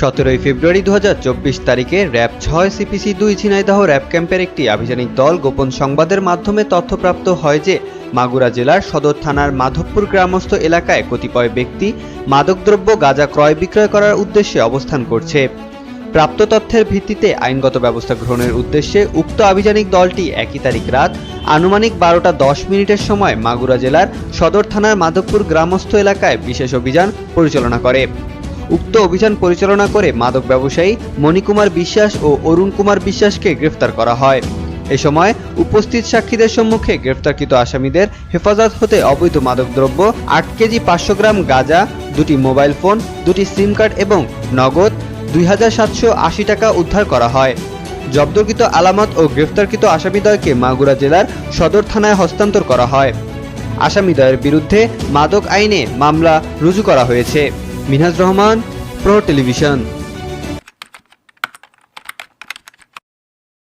সতেরোই ফেব্রুয়ারি দু হাজার চব্বিশ তারিখে র্যাব ছয় সিপিসি দুই ঝিনাইদহ র্যাব ক্যাম্পের একটি আভিযানিক দল গোপন সংবাদের মাধ্যমে তথ্যপ্রাপ্ত হয় যে, মাগুরা জেলার সদর থানার মাধবপুর গ্রামস্থ এলাকায় কতিপয় ব্যক্তি মাদকদ্রব্য, গাঁজা ক্রয় বিক্রয় করার উদ্দেশ্যে অবস্থান করছে। প্রাপ্ত তথ্যের ভিত্তিতে আইনগত ব্যবস্থা গ্রহণের উদ্দেশ্যে উক্ত আভিযানিক দলটি একই তারিখ রাত আনুমানিক বারোটা দশ মিনিটের সময় মাগুরা জেলার সদর থানার মাধবপুর গ্রামস্থ এলাকায় বিশেষ অভিযান পরিচালনা করে। উক্ত অভিযান পরিচালনা করে মাদক ব্যবসায়ী মণিকুমার বিশ্বাস ও অরুণ কুমার বিশ্বাসকে গ্রেফতার করা হয়। এ সময় উপস্থিত সাক্ষীদের সম্মুখে গ্রেফতারকৃত আসামিদের হেফাজত হতে অবৈধ মাদকদ্রব্য, আট কেজি পাঁচশো গ্রাম গাঁজা, দুটি মোবাইল ফোন, দুটি সিম কার্ড এবং নগদ দুই হাজার সাতশো আশি টাকা উদ্ধার করা হয়। জব্দকৃত আলামত ও গ্রেফতারকৃত আসামিদ্বয়কে মাগুরা জেলার সদর থানায় হস্তান্তর করা হয়। আসামিদ্বয়ের বিরুদ্ধে মাদক আইনে মামলা রুজু করা হয়েছে। Minhaj Rahman pro television.